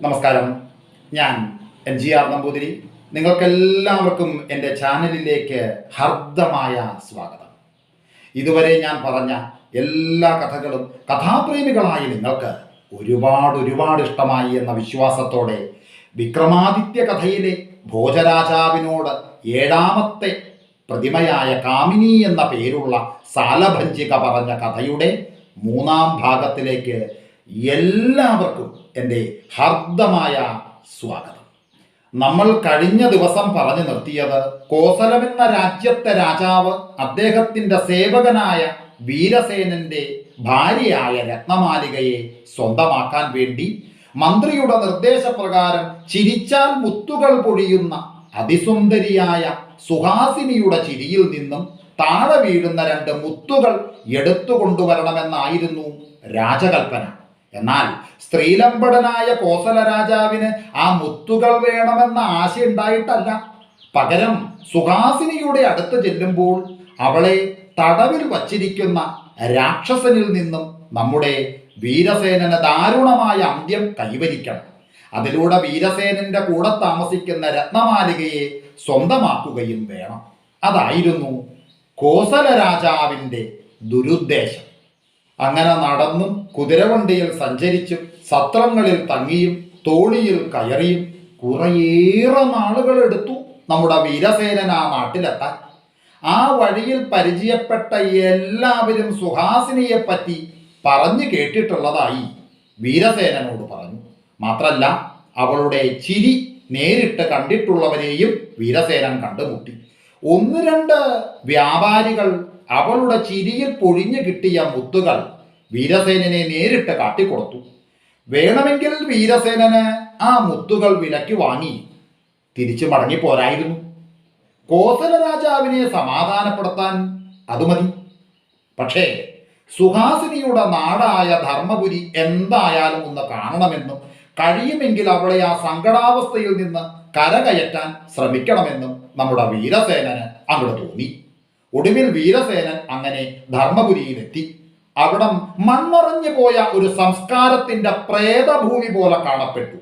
നമസ്കാരം. ഞാൻ N G R Namboothiri. നിങ്ങൾക്കെല്ലാവർക്കും എന്റെ ചാനലിലേക്ക് ഹർദ്ദമായ സ്വാഗതം. ഇതുവരെ ഞാൻ പറഞ്ഞ എല്ലാ കഥകളും കഥാപ്രേമികളായ നിങ്ങൾക്ക് ഒരുപാട് ഒരുപാട് ഇഷ്ടമായി എന്ന വിശ്വാസത്തോടെ വിക്രമാദിത്യ കഥയിലെ ഭോജരാജാവിനോട് ഏഴാമത്തെ പ്രതിമയായ കാമിനി എന്ന പേരുള്ള സാലഭഞ്ചിക പറഞ്ഞ കഥയുടെ മൂന്നാം ഭാഗത്തിലേക്ക് എല്ലാവർക്കും എന്റെ ഹർദ്ദമായ സ്വാഗതം. നമ്മൾ കഴിഞ്ഞ ദിവസം പറഞ്ഞു നിർത്തിയത് കോസലമെന്ന രാജ്യത്തെ രാജാവ് അദ്ദേഹത്തിന്റെ സേവകനായ വീരസേനന്റെ ഭാര്യയായ രത്നമാലികയെ സ്വന്തമാക്കാൻ വേണ്ടി മന്ത്രിയുടെ നിർദ്ദേശപ്രകാരം ചിരിച്ചാൽ മുത്തുകൾ പൊഴിയുന്ന അതിസുന്ദരിയായ സുഹാസിനിയുടെ ചിരിയിൽ നിന്നും താഴെ വീഴുന്ന രണ്ട് മുത്തുകൾ എടുത്തു കൊണ്ടുവരണമെന്നായിരുന്നു രാജകൽപ്പന. എന്നാൽ സ്ത്രീലമ്പടനായ കോസല രാജാവിന് ആ മുത്തുകൾ വേണമെന്ന ആശ ഉണ്ടായിട്ടല്ല. പകരം സുഹാസിനിയുടെ അടുത്ത് ചെല്ലുമ്പോൾ അവളെ തടവിൽ വച്ചിരിക്കുന്ന രാക്ഷസനിൽ നിന്നും നമ്മുടെ വീരസേനന് ദാരുണമായ അന്ത്യം കൈവരിക്കണം. അതിലൂടെ വീരസേനന്റെ കൂടെ താമസിക്കുന്ന രത്നമാലികയെ സ്വന്തമാക്കുകയും വേണം. അതായിരുന്നു കോസല രാജാവിന്റെ ദുരുദ്ദേശം. അങ്ങനെ നടന്നും കുതിരവണ്ടിയിൽ സഞ്ചരിച്ചും സത്രങ്ങളിൽ തങ്ങിയും തോണിയിൽ കയറിയും കുറേയേറെ നാളുകൾ എടുത്തു നമ്മുടെ വീരസേനൻ ആ നാട്ടിലെത്താൻ. ആ വഴിയിൽ പരിചയപ്പെട്ട എല്ലാവരും സുഹാസിനിയെ പറ്റി പറഞ്ഞു കേട്ടിട്ടുള്ളതായി വീരസേനനോട് പറഞ്ഞു. മാത്രല്ല അവളുടെ ചിരി നേരിട്ട് കണ്ടിട്ടുള്ളവരെയും വീരസേനൻ കണ്ടുമുട്ടി. ഒന്ന് രണ്ട് വ്യാപാരികൾ അവളുടെ ചിരിയിൽ പൊഴിഞ്ഞു കിട്ടിയ മുത്തുകൾ വീരസേനനെ നേരിട്ട് കാട്ടിക്കൊടുത്തു. വേണമെങ്കിൽ വീരസേനന് ആ മുത്തുകൾ വിലക്ക് വാങ്ങി. തിരിച്ചു മടങ്ങിപ്പോരായിരുന്നു കോസല രാജാവിനെ സമാധാനപ്പെടുത്താൻ അത് മതി. പക്ഷേ സുഹാസിനിയുടെ നാടായ ധർമ്മപുരി എന്തായാലും ഒന്ന് കാണണമെന്നും കഴിയുമെങ്കിൽ അവളെ ആ സങ്കടാവസ്ഥയിൽ നിന്ന് കരകയറ്റാൻ ശ്രമിക്കണമെന്നും നമ്മുടെ വീരസേനന് അങ്ങോട്ട് തോന്നി. ഒടുവിൽ വീരസേനൻ അങ്ങനെ ധർമ്മപുരിയിലെത്തി. അവിടം മൺമറഞ്ഞു പോയ ഒരു സംസ്കാരത്തിന്റെ പ്രേതഭൂമി പോലെ കാണപ്പെട്ടു.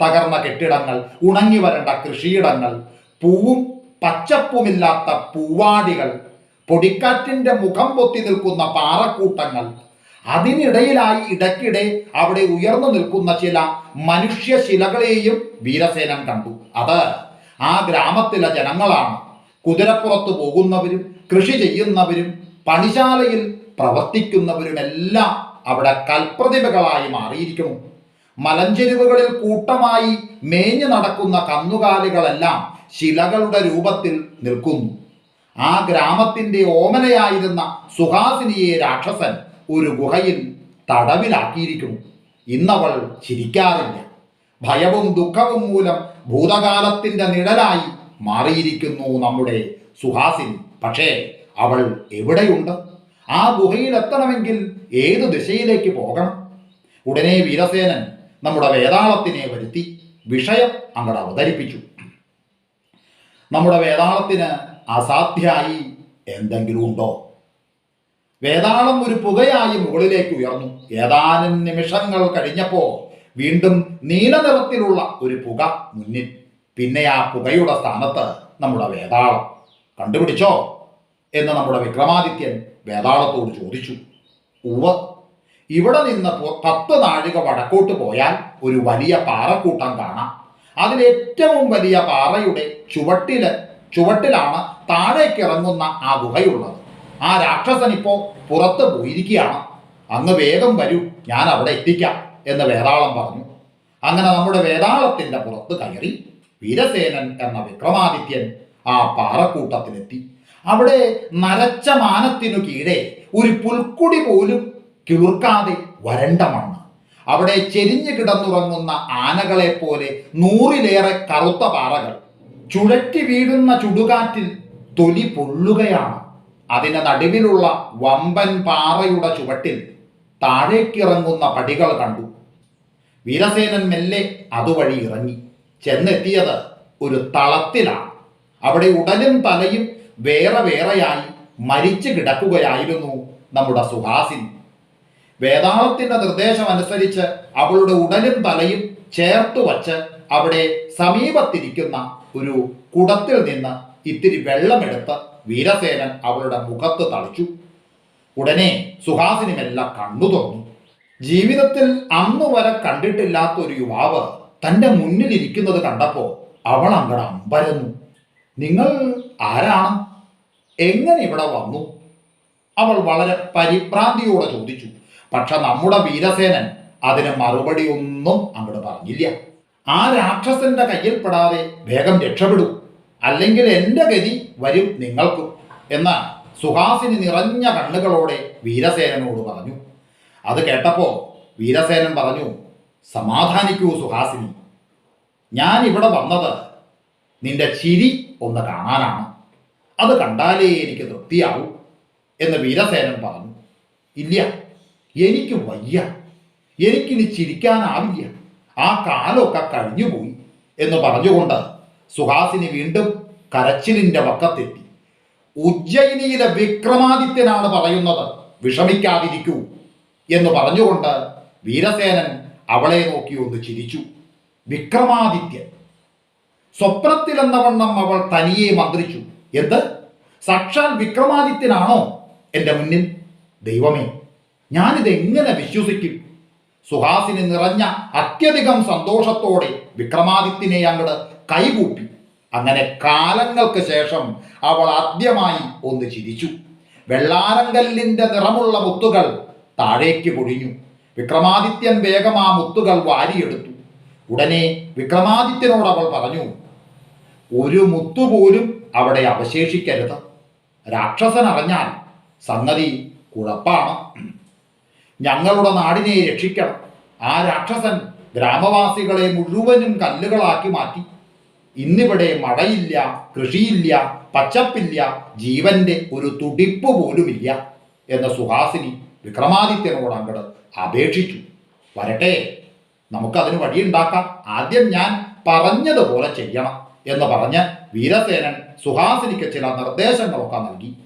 തകർന്ന കെട്ടിടങ്ങൾ ഉണങ്ങി വരേണ്ട കൃഷിയിടങ്ങൾ പൂവും പച്ചപ്പുമില്ലാത്ത പൂവാടികൾ പൊടിക്കാറ്റിന്റെ മുഖം പൊത്തി നിൽക്കുന്ന പാറക്കൂട്ടങ്ങൾ. അതിനിടയിലായി ഇടയ്ക്കിടെ അവിടെ ഉയർന്നു നിൽക്കുന്ന ചില മനുഷ്യശിലകളെയും വീരസേനൻ കണ്ടു. അത് ആ ഗ്രാമത്തിലെ ജനങ്ങളാണ്. കുതിരപ്പുറത്ത് പോകുന്നവരും കൃഷി ചെയ്യുന്നവരും പണിശാലയിൽ പ്രവർത്തിക്കുന്നവരുമെല്ലാം അവിടെ കൽപ്രതിഭകളായി മാറിയിരിക്കുന്നു. മലഞ്ചെരുവുകളിൽ കൂട്ടമായി മേഞ്ഞു നടക്കുന്ന കന്നുകാലികളെല്ലാം ശിലകളുടെ രൂപത്തിൽ നിൽക്കുന്നു. ആ ഗ്രാമത്തിന്റെ ഓമനയായിരുന്ന സുഹാസിനിയെ രാക്ഷസൻ ഒരു ഗുഹയിൽ തടവിലാക്കിയിരിക്കുന്നു. ഇന്നവൾ ചിരിക്കാറില്ല. ഭയവും ദുഃഖവും മൂലം ഭൂതകാലത്തിന്റെ നിഴലായി മാറിയിരിക്കുന്നു നമ്മുടെ സുഹാസിനി. പക്ഷേ അവൾ എവിടെയുണ്ട്? ആ ഗുഹയിലെത്തണമെങ്കിൽ ഏത് ദിശയിലേക്ക് പോകണം? ഉടനെ വീരസേനൻ നമ്മുടെ വേതാളത്തിനെ വരുത്തി വിഷയം അങ്ങോട്ട് അവതരിപ്പിച്ചു. നമ്മുടെ വേതാളത്തിന് അസാധ്യായി എന്തെങ്കിലും ഉണ്ടോ? വേതാളം ഒരു പുകയായി മുകളിലേക്ക് ഉയർന്നു. ഏതാനും നിമിഷങ്ങൾ കഴിഞ്ഞപ്പോൾ വീണ്ടും നീല നിറത്തിലുള്ള ഒരു പുക മുന്നിൽ. പിന്നെ ആ പുകയുടെ സ്ഥാനത്ത് നമ്മുടെ വേതാളം. കണ്ടുപിടിച്ചോ? എന്ന് നമ്മുടെ വിക്രമാദിത്യൻ വേതാളത്തോട് ചോദിച്ചു ഉവ ഇവിടെ നിന്ന് പത്ത് നാഴിക വടക്കോട്ട് പോയാൽ ഒരു വലിയ പാറക്കൂട്ടം കാണാം. അതിലേറ്റവും വലിയ പാറയുടെ ചുവട്ടിൽ ചുവട്ടിലാണ് താഴേക്ക് ഇറങ്ങുന്ന ആ ഗുഹയുള്ളത്. ആ രാക്ഷസൻ ഇപ്പോൾ പുറത്ത് പോയിരിക്കുകയാണ്. അങ്ങ് വേഗം വരൂ ഞാൻ അവിടെ എത്തിക്കാം എന്ന് വേതാളം പറഞ്ഞു. അങ്ങനെ നമ്മുടെ വേതാളത്തിന്റെ പുറത്ത് കയറി വീരസേനൻ എന്ന വിക്രമാദിത്യൻ ആ പാറക്കൂട്ടത്തിലെത്തി. അവിടെ നരച്ച മാനത്തിനു കീഴെ ഒരു പുൽക്കുടി പോലും കിളിർക്കാതെ വരണ്ട മണ്ണ്. അവിടെ ചെരിഞ്ഞു കിടന്നുറങ്ങുന്ന ആനകളെ പോലെ നൂറിലേറെ കറുത്ത പാറകൾ. ചുഴറ്റി വീഴുന്ന ചുടുകാറ്റിൽ തൊലി പൊള്ളുകയാണ്. അതിന് നടുവിലുള്ള വമ്പൻ പാറയുടെ ചുവട്ടിൽ താഴേക്കിറങ്ങുന്ന പടികൾ കണ്ടു. വീരസേനൻ മെല്ലെ അതുവഴി ഇറങ്ങി. ചെന്നെത്തിയത് ഒരു തളത്തിലാണ്. അവിടെ ഉടലും തലയും വേറെ വേറെയായി മരിച്ചു കിടക്കുകയായിരുന്നു നമ്മുടെ സുഹാസിൻ. വേദാളത്തിന്റെ നിർദ്ദേശം അനുസരിച്ച് അവളുടെ ഉടലും തലയും ചേർത്തു വച്ച് അവിടെ സമീപത്തിരിക്കുന്ന ഒരു കുടത്തിൽ നിന്ന് ഇത്തിരി വെള്ളമെടുത്ത് വീരസേനൻ അവളുടെ മുഖത്ത് തളിച്ചു. ഉടനെ സുഹാസിനുമെല്ലാം മെല്ലെ കണ്ണു തുറന്നു. ജീവിതത്തിൽ അന്ന് വരെ കണ്ടിട്ടില്ലാത്ത ഒരു യുവാവ് തന്റെ മുന്നിലിരിക്കുന്നത് കണ്ടപ്പോൾ അവൾ അങ്ങടെ അമ്പരന്നു. നിങ്ങൾ ആരാണ്? എങ്ങനെ ഇവിടെ വന്നു? അവൾ വളരെ പരിഭ്രാന്തിയോടെ ചോദിച്ചു. പക്ഷെ നമ്മുടെ വീരസേനൻ അതിന് മറുപടി ഒന്നും അങ്ങോട്ട് പറഞ്ഞില്ല. ആ രാക്ഷസന്റെ കയ്യിൽപ്പെടാതെ വേഗം രക്ഷപ്പെടൂ. അല്ലെങ്കിൽ എന്റെ ഗതി വരും നിങ്ങൾക്കും എന്ന് സുഹാസിനി നിറഞ്ഞ കണ്ണുകളോടെ വീരസേനനോട് പറഞ്ഞു. അത് കേട്ടപ്പോൾ വീരസേനൻ പറഞ്ഞു സമാധാനിക്കൂ സുഹാസിനി. ഞാൻ ഇവിടെ വന്നത് നിന്റെ ചിരി ഒന്ന് കാണാനാണ്. അത് കണ്ടാലേ എനിക്ക് തൃപ്തിയാവൂ എന്ന് വീരസേനൻ പറഞ്ഞു. ഇല്ല എനിക്ക് വയ്യ. എനിക്കിനി ചിരിക്കാനാവില്ല. ആ കാലമൊക്കെ കഴിഞ്ഞുപോയി എന്ന് പറഞ്ഞുകൊണ്ട് സുഹാസിനി വീണ്ടും കരച്ചിലിന്റെ വക്കത്തെത്തി. ഉജ്ജയിനിയിലെ വിക്രമാദിത്യനാണ് പറയുന്നത് വിഷമിക്കാതിരിക്കൂ എന്ന് പറഞ്ഞുകൊണ്ട് വീരസേനൻ അവളെ നോക്കി ഒന്ന് ചിരിച്ചു. വിക്രമാദിത്യൻ. സ്വപ്നത്തിലെന്ന വണ്ണം അവൾ തനിയെ മന്ത്രിച്ചു. എന്ത്? സാക്ഷാൽ വിക്രമാദിത്യനാണോ എന്റെ മുന്നിൽ? ദൈവമേ ഞാനിത് എങ്ങനെ വിശ്വസിക്കും? സുഹാസിന് നിറഞ്ഞ അത്യധികം സന്തോഷത്തോടെ വിക്രമാദിത്യനെ അങ്ങട് കൈകൂട്ടി അങ്ങനെ കാലങ്ങൾക്ക് ശേഷം അവൾ ആദ്യമായി ഒന്ന് ചിരിച്ചു. വെള്ളാരങ്കല്ലിന്റെ നിറമുള്ള മുത്തുകൾ താഴേക്ക് പൊഴിഞ്ഞു. വിക്രമാദിത്യൻ വേഗം ആ മുത്തുകൾ വാരിയെടുത്തു. ഉടനെ വിക്രമാദിത്യനോട് അവൾ പറഞ്ഞു ഒരു മുത്തുപോലും അവിടെ അവശേഷിക്കരുത്. രാക്ഷസൻ അറിഞ്ഞാൽ സംഗതി കുഴപ്പാണ്. ഞങ്ങളുടെ നാടിനെ രക്ഷിക്കണം. ആ രാക്ഷസൻ ഗ്രാമവാസികളെ മുഴുവനും കല്ലുകളാക്കി മാറ്റി. ഇന്നിവിടെ മഴയില്ല കൃഷിയില്ല പച്ചപ്പില്ല ജീവന്റെ ഒരു തുടിപ്പ് പോലുമില്ല എന്ന സുഹാസിനി വിക്രമാദിത്യനോട് അങ്ങട് അപേക്ഷിച്ചു. വരട്ടെ നമുക്കതിന് വഴിയുണ്ടാക്കാം. ആദ്യം ഞാൻ പറഞ്ഞതുപോലെ ചെയ്യണം. എന്ന് പറഞ്ഞ് വീരസേനൻ സുഹാസിനിക്ക് ചില നിർദ്ദേശങ്ങളൊക്കെ നൽകി.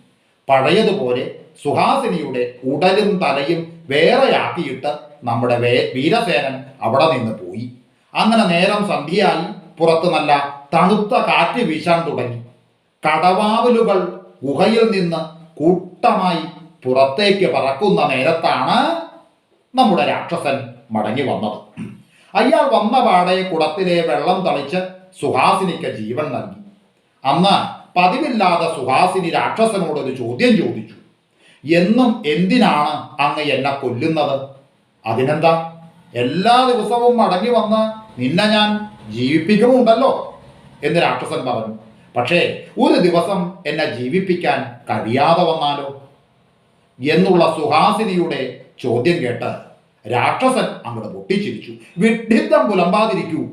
പഴയതുപോലെ സുഹാസിനിയുടെ ഉടലും തലയും വേറെയാക്കിയിട്ട് നമ്മുടെ വേ വീരസേനൻ അവിടെ നിന്ന് പോയി. അങ്ങനെ നേരം സന്ധ്യയായി പുറത്ത് നല്ല തണുത്ത കാറ്റ് വീശാൻ തുടങ്ങി. കടവാവലുകൾ ഗുഹയിൽ നിന്ന് കൂട്ടമായി പുറത്തേക്ക് പറക്കുന്ന നേരത്താണ് നമ്മുടെ രാക്ഷസൻ മടങ്ങി വന്നത്. അയാൾ വന്ന പാടെ കുടത്തിലെ വെള്ളം തളിച്ച് സുഹാസിനിക്ക് ജീവൻ നൽകി. അന്ന് പതിവില്ലാതെ സുഹാസിനി രാക്ഷസനോട് ഒരു ചോദ്യം ചോദിച്ചു. എന്നും എന്തിനാണ് അങ്ങ് എന്നെ കൊല്ലുന്നത്? അതിനെന്താ? എല്ലാ ദിവസവും മടങ്ങി വന്ന് നിന്നെ ഞാൻ ജീവിപ്പിക്കുന്നുണ്ടല്ലോ എന്ന് രാക്ഷസൻ പറഞ്ഞു. പക്ഷേ ഒരു ദിവസം എന്നെ ജീവിപ്പിക്കാൻ കഴിയാതെ വന്നാലോ? എന്നുള്ള സുഹാസിനിയുടെ ചോദ്യം കേട്ട് രാക്ഷസൻ അങ്ങോട്ട് പൊട്ടിച്ചിരിച്ചു. വിഡ്ഢിത്തം പുലമ്പാതിരിക്കൂ.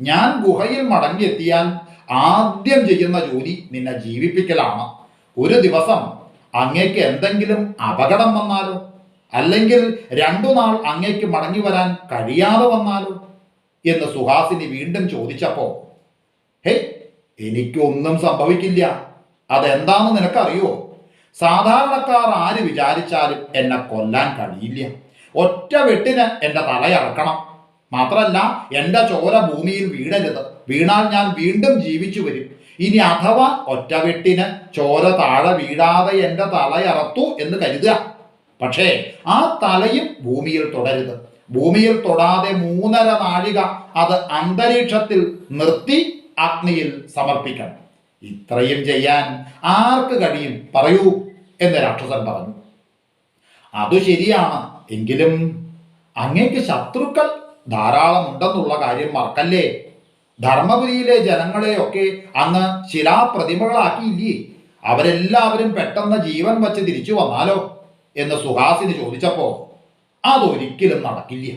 ഞാൻ ഗുഹയിൽ മടങ്ങിയെത്തിയാൽ ആദ്യം ചെയ്യുന്ന ജോലി നിന്നെ ജീവിപ്പിക്കലാണ്. ഒരു ദിവസം അങ്ങേക്ക് എന്തെങ്കിലും അപകടം വന്നാലോ? അല്ലെങ്കിൽ രണ്ടു നാൾ അങ്ങേക്ക് മടങ്ങി വരാൻ കഴിയാതെ വന്നാലോ? എന്ന് സുഹാസിനി വീണ്ടും ചോദിച്ചപ്പോ ഹേ എനിക്കൊന്നും സംഭവിക്കില്ല. അതെന്താന്ന് നിനക്കറിയോ? സാധാരണക്കാർ ആര് വിചാരിച്ചാലും എന്നെ കൊല്ലാൻ കഴിയില്ല. ഒറ്റ വെട്ടിന് എന്റെ തലയറക്കണം മാത്രല്ല എന്റെ ചോര ഭൂമിയിൽ വീഴരുത് വീണാൽ ഞാൻ വീണ്ടും ജീവിച്ചു വരും. ഇനി അഥവാ ഒറ്റവെട്ടിന് ചോര താഴെ വീഴാതെ എന്റെ തലയറത്തു എന്ന് കരുതുക. പക്ഷേ ആ തലയും ഭൂമിയിൽ തുടരുത്. ഭൂമിയിൽ തൊടാതെ മൂന്നര നാഴിക അത് അന്തരീക്ഷത്തിൽ നിർത്തി അഗ്നിയിൽ സമർപ്പിക്കണം. ഇത്രയും ചെയ്യാൻ ആർക്ക് കഴിയും? പറയൂ എന്ന് രാക്ഷസൻ പറഞ്ഞു. അത് ശരിയാണ്. എങ്കിലും അങ്ങേക്ക് ശത്രുക്കൾ ധാരാളം ഉണ്ടെന്നുള്ള കാര്യം മറക്കല്ലേ? ധർമ്മപുരിയിലെ ജനങ്ങളെയൊക്കെ അങ്ങ് ശിലാപ്രതിമകളാക്കിയില്ലേ? അവരെല്ലാവരും പെട്ടെന്ന് ജീവൻ വച്ച് തിരിച്ചു വന്നാലോ? എന്ന് സുഹാസിന് ചോദിച്ചപ്പോ അതൊരിക്കലും നടക്കില്ല.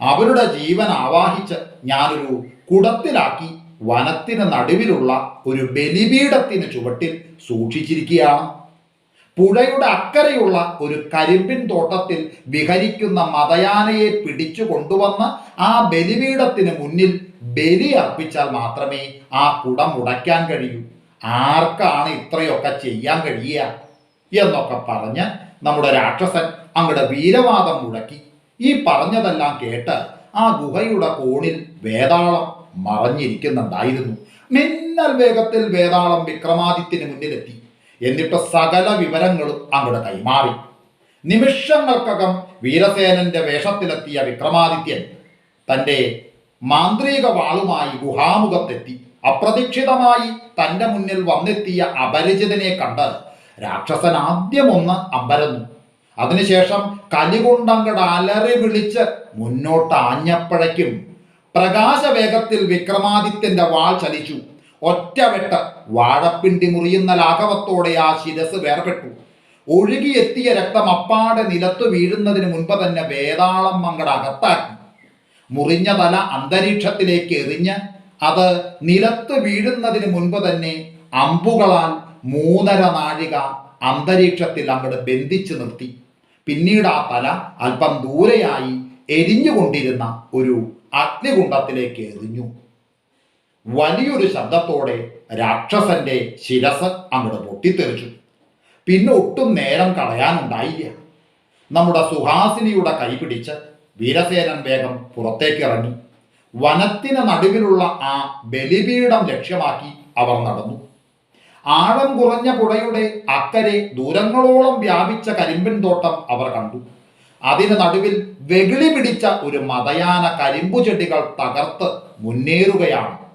അവരുടെ ജീവൻ ആവാഹിച്ച് ഞാനൊരു കുടത്തിലാക്കി വനത്തിന് നടുവിലുള്ള ഒരു ബലിപീഠത്തിന് ചുവട്ടിൽ സൂക്ഷിച്ചിരിക്കുകയാണ്. പുഴയുടെ അക്കരയുള്ള ഒരു കരിമ്പിൻ തോട്ടത്തിൽ വിഹരിക്കുന്ന മതയാനയെ പിടിച്ചു കൊണ്ടുവന്ന് ആ ബലിപീഠത്തിന് മുന്നിൽ ബലി അർപ്പിച്ചാൽ മാത്രമേ ആ കുടം ഉടയ്ക്കാൻ കഴിയൂ. ആർക്കാണ് ഇത്രയൊക്കെ ചെയ്യാൻ കഴിയുക? എന്നൊക്കെ പറഞ്ഞ് നമ്മുടെ രാക്ഷസൻ അങ്ങടെ വീരവാദം മുടക്കി ഈ പറഞ്ഞതെല്ലാം കേട്ട് ആ ഗുഹയുടെ കോണിൽ വേതാളം മറഞ്ഞിരിക്കുന്നുണ്ടായിരുന്നു. മിന്നൽ വേഗത്തിൽ വേതാളം വിക്രമാദിത്യന് മുന്നിലെത്തി. എന്നിട്ട് സകല വിവരങ്ങളും അങ്ങോട്ട് കൈമാറി നിമിഷങ്ങൾക്കകം വീരസേനന്റെ വേഷത്തിലെത്തിയ വിക്രമാദിത്യൻ തന്റെ മാന്ത്രിക വാളുമായി ഗുഹാമുഖത്തെത്തി അപ്രതീക്ഷിതമായി തന്റെ മുന്നിൽ വന്നെത്തിയ അപരിചിതനെ കണ്ട് രാക്ഷസൻ ആദ്യം ഒന്ന് അമ്പരന്നു. അതിനുശേഷം കലികൊണ്ടങ്ങട് അലറി വിളിച്ച് മുന്നോട്ട് ആഞ്ഞപ്പോഴേക്കും പ്രകാശവേഗത്തിൽ വിക്രമാദിത്യന്റെ വാൾ ചലിച്ചു. ഒറ്റവെട്ട് വാഴപ്പിണ്ടി മുറിയുന്ന ലാഘവത്തോടെ ആ ശിരസ് വേർപെട്ടു. ഒഴുകിയെത്തിയ രക്തം അപ്പാടെ നിലത്തു വീഴുന്നതിന് മുൻപ് തന്നെ വേതാളം മങ്ങട അകത്താക്കി. മുറിഞ്ഞ തല അന്തരീക്ഷത്തിലേക്ക് എറിഞ്ഞ് അത് നിലത്ത് വീഴുന്നതിന് മുൻപ് തന്നെ അമ്പുകളാൽ മൂന്നര നാഴിക അന്തരീക്ഷത്തിൽ അങ്ങോട്ട് ബന്ധിച്ചു നിർത്തി. പിന്നീട് ആ തല അല്പം ദൂരെയായി എരിഞ്ഞുകൊണ്ടിരുന്ന ഒരു അഗ്നികുണ്ഡത്തിലേക്ക് എറിഞ്ഞു. വലിയൊരു ശബ്ദത്തോടെ രാക്ഷസന്റെ ശിരസ് അങ്ങോട്ട് പൊട്ടിത്തെറിച്ചു. പിന്നെ ഒട്ടും നേരം കളയാനുണ്ടായില്ല. നമ്മുടെ സുഹാസിനിയുടെ കൈ പിടിച്ച് വീരസേനൻ വേഗം പുറത്തേക്ക് ഇറങ്ങി. വനത്തിന് നടുവിലുള്ള ആ ബലിപീഠം ലക്ഷ്യമാക്കി അവർ നടന്നു. ആഴം കുറഞ്ഞ പുഴയുടെ അക്കരെ ദൂരങ്ങളോളം വ്യാപിച്ച കരിമ്പിൻ തോട്ടം അവർ കണ്ടു. അതിന് നടുവിൽ വെകിളി പിടിച്ച ഒരു മതയാന കരിമ്പു ചെടികൾ തകർത്ത് മുന്നേറുകയാണ്.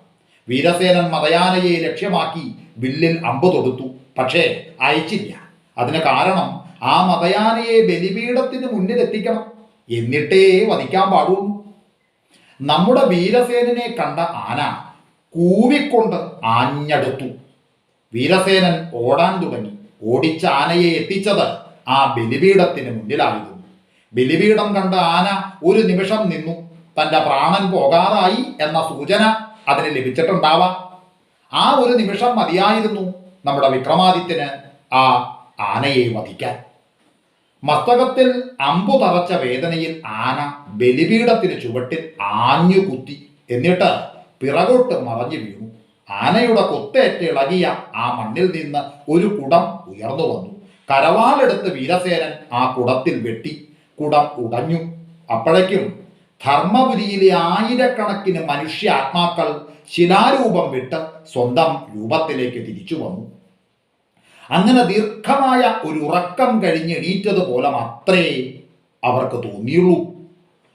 വീരസേനൻ മതയാനയെ ലക്ഷ്യമാക്കി വില്ലിൽ അമ്പ് തൊടുത്തു പക്ഷേ അയച്ചില്ല. അതിന് കാരണം ആ മതയാനയെ ബലിപീഠത്തിന് മുന്നിലെത്തിക്കണം എന്നിട്ടേ വധിക്കാൻ പാടുള്ളൂ. നമ്മുടെ വീരസേനനെ കണ്ട ആന കൂവിക്കൊണ്ട് ആഞ്ഞടുത്തു. വീരസേനൻ ഓടാൻ തുടങ്ങി. ഓടിച്ച ആനയെ എത്തിച്ചത് ആ ബലിപീഠത്തിന് മുന്നിലായിരുന്നു. ബലിപീഠം കണ്ട ആന ഒരു നിമിഷം നിന്നു. തന്റെ പ്രാണൻ പോകാറായി എന്ന സൂചന അതിന് ലഭിച്ചിട്ടുണ്ടാവാം. ആ ഒരു നിമിഷം മതിയായിരുന്നു നമ്മുടെ വിക്രമാദിത്യന് ആ ആനയെ വധിക്കാൻ. മസ്തകത്തിൽ അമ്പു തറച്ച വേദനയിൽ ആന ബലിപീഠത്തിന് ചുവട്ടിൽ ആഞ്ഞു കുത്തി. എന്നിട്ട് പിറകോട്ട് മറഞ്ഞു വീണു. ആനയുടെ കൊത്തേറ്റ് ഇളകിയ ആ മണ്ണിൽ നിന്ന് ഒരു കുടം ഉയർന്നു വന്നു. കരവാലെടുത്ത് വീരസേനൻ ആ കുടത്തിൽ വെട്ടി. കുടം ഉടഞ്ഞു. അപ്പോഴേക്കും ധർമ്മപുരിയിലെ ആയിരക്കണക്കിന് മനുഷ്യ ആത്മാക്കൾ ശിലാരൂപം വിട്ട് സ്വന്തം രൂപത്തിലേക്ക് തിരിച്ചു വന്നു. അങ്ങനെ ദീർഘമായ ഒരു ഉറക്കം കഴിഞ്ഞ് എണീറ്റതുപോലെ മാത്രമേ അവർക്ക് തോന്നിയുള്ളൂ.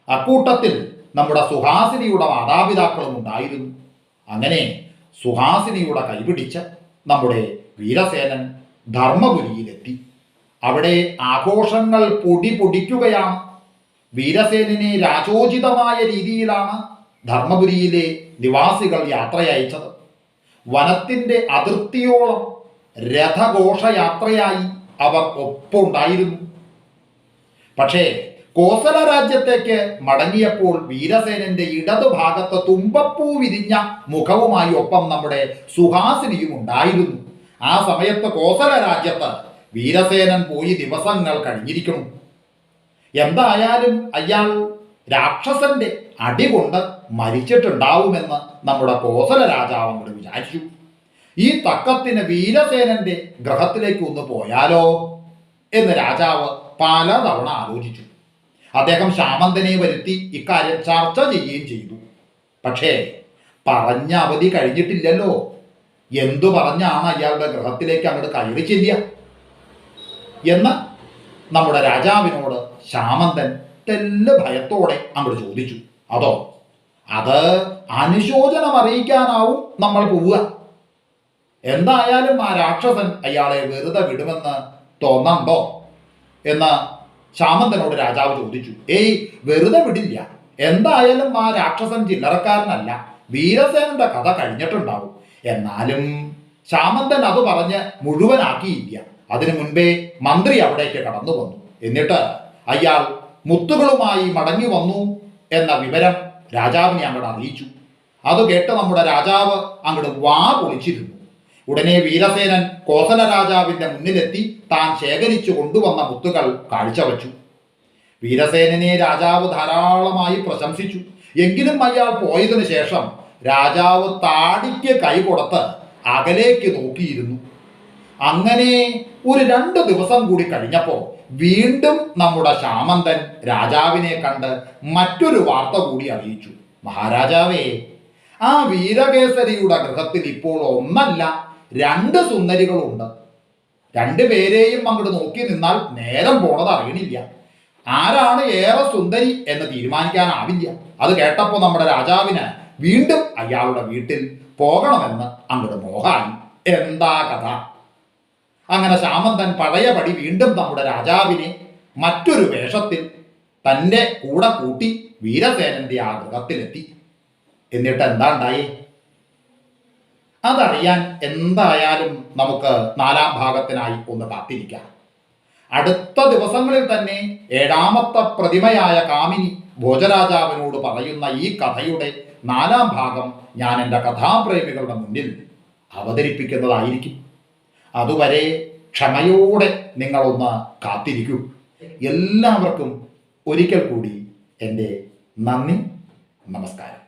അക്കൂട്ടത്തിൽ നമ്മുടെ സുഹാസിനിയുടെ മാതാപിതാക്കളും ഉണ്ടായിരുന്നു. അങ്ങനെ സുഹാസിനിയുടെ കൈപിടിച്ച് നമ്മുടെ വീരസേനൻ ധർമ്മപുരിയിലെത്തി. അവിടെ ആഘോഷങ്ങൾ പൊടി പൊടിക്കുകയാണ്. വീരസേനനെ രാജോചിതമായ രീതിയിലാണ് ധർമ്മപുരിയിലെ നിവാസികൾ യാത്രയച്ചത് വനത്തിന്റെ അതിർത്തിയോളം രഥഘോഷയാത്രയായി അവർ ഒപ്പുണ്ടായിരുന്നു പക്ഷേ കോസല രാജ്യത്തേക്ക് മടങ്ങിയപ്പോൾ വീരസേനന്റെ ഇടതുഭാഗത്ത് തുമ്പപ്പൂ വിരിഞ്ഞ മുഖവുമായി ഒപ്പം നമ്മുടെ സുഹാസിനിയും ഉണ്ടായിരുന്നു. ആ സമയത്ത് കോസല രാജ്യത്ത് വീരസേനൻ പോയി ദിവസങ്ങൾ കഴിഞ്ഞിരിക്കണം എന്തായാലും അയാൾ രാക്ഷസന്റെ അടി അടികൊണ്ട് മരിച്ചിട്ടുണ്ടാവുമെന്ന് നമ്മുടെ കോസല രാജാവ് അങ്ങോട്ട് വിചാരിച്ചു. ഈ തക്കത്തിന് വീരസേനന്റെ ഗ്രഹത്തിലേക്ക് ഒന്ന് പോയാലോ എന്ന് രാജാവ് പലതവണ ആലോചിച്ചു. അദ്ദേഹം ശാമന്തനെ വരുത്തി ഇക്കാര്യം ചർച്ച ചെയ്യുകയും ചെയ്തു. പക്ഷേ പറഞ്ഞ അവധി കഴിഞ്ഞിട്ടില്ലല്ലോ. എന്തു പറഞ്ഞാണ് അയാളുടെ ഗ്രഹത്തിലേക്ക് അങ്ങോട്ട് കയറി ചെല്ലുക എന്ന് നമ്മുടെ രാജാവിനോട് ശാമന്തൻ തെല്ല ഭയത്തോടെ അങ്ങോട്ട് ചോദിച്ചു. അതോ? അത് അനുശോചനം അറിയിക്കാനാവും നമ്മൾ പോവുക. എന്തായാലും ആ രാക്ഷസൻ അയാളെ വെറുതെ വിടുമെന്ന് തോന്നണ്ടോ? എന്ന് ശാമന്തനോട് രാജാവ് ചോദിച്ചു. ഏയ് വെറുതെ വിടില്ല. എന്തായാലും ആ രാക്ഷസൻ ചില്ലറക്കാരനല്ല. വീരസേനന്റെ കഥ കഴിഞ്ഞിട്ടുണ്ടാവും. എന്നാലും ശാമന്തൻ അത് പറഞ്ഞ് മുഴുവനാക്കിയില്ല. അതിനു മുൻപേ മന്ത്രി അവിടേക്ക് കടന്നു വന്നു എന്നിട്ട് അയാൾ മുത്തുകളുമായി മടങ്ങി വന്നു എന്ന വിവരം രാജാവിനെ അങ്ങോട്ട് അറിയിച്ചു. അത് കേട്ട് നമ്മുടെ രാജാവ് അങ്ങോട്ട് വാ പൊളിച്ചിരുന്നു. ഉടനെ വീരസേനൻ കോസല രാജാവിന്റെ മുന്നിലെത്തി താൻ ശേഖരിച്ചു കൊണ്ടുവന്ന മുത്തുകൾ കാഴ്ചവെച്ചു വീരസേനനെ രാജാവ് ധാരാളമായി പ്രശംസിച്ചു. എങ്കിലും അയാൾ പോയതിനു ശേഷം രാജാവ് താടിക്ക് കൈ കൊടുത്ത് അകലേക്ക് നോക്കിയിരുന്നു. അങ്ങനെ ഒരു രണ്ട് ദിവസം കൂടി കഴിഞ്ഞപ്പോൾ വീണ്ടും നമ്മുടെ ശാമന്തൻ രാജാവിനെ കണ്ട് മറ്റൊരു വാർത്ത കൂടി അറിയിച്ചു. മഹാരാജാവേ ആ വീരകേസരിയുടെ ഗൃഹത്തിൽ ഇപ്പോൾ ഒന്നല്ല രണ്ട് സുന്ദരികളുണ്ട്. രണ്ടു രണ്ടുപേരെയും അങ്ങോട്ട് നോക്കി നിന്നാൽ നേരം പോണത് അറിയണില്ല. ആരാണ് ഏറെ സുന്ദരി എന്ന് തീരുമാനിക്കാനാവില്ല. അത് കേട്ടപ്പോൾ നമ്മുടെ രാജാവിന് വീണ്ടും അയാളുടെ വീട്ടിൽ പോകണമെന്ന് അങ്ങോട്ട് മോഹായി. എന്താ കഥ? അങ്ങനെ ശാമന്തൻ പഴയപടി വീണ്ടും നമ്മുടെ രാജാവിനെ മറ്റൊരു വേഷത്തിൽ തന്റെ കൂടെ കൂട്ടി വീരസേനന്റെ ആ ഗൃഹത്തിലെത്തി. എന്നിട്ട് എന്താ ഉണ്ടായി? അതറിയാൻ എന്തായാലും നമുക്ക് നാലാം ഭാഗത്തിനായി ഒന്ന് കാത്തിരിക്കാം. അടുത്ത ദിവസങ്ങളിൽ തന്നെ ഏഴാമത്തെ പ്രതിമയായ കാമിനി ഭോജരാജാവിനോട് പറയുന്ന ഈ കഥയുടെ നാലാം ഭാഗം ഞാൻ എന്റെ കഥാപ്രേമികളുടെ മുന്നിൽ അവതരിപ്പിക്കുന്നതായിരിക്കും. അതുവരെ ക്ഷമയോടെ നിങ്ങളൊന്ന് കാത്തിരിക്കൂ. എല്ലാവർക്കും ഒരിക്കൽ കൂടി എന്റെ നന്ദി നമസ്കാരം.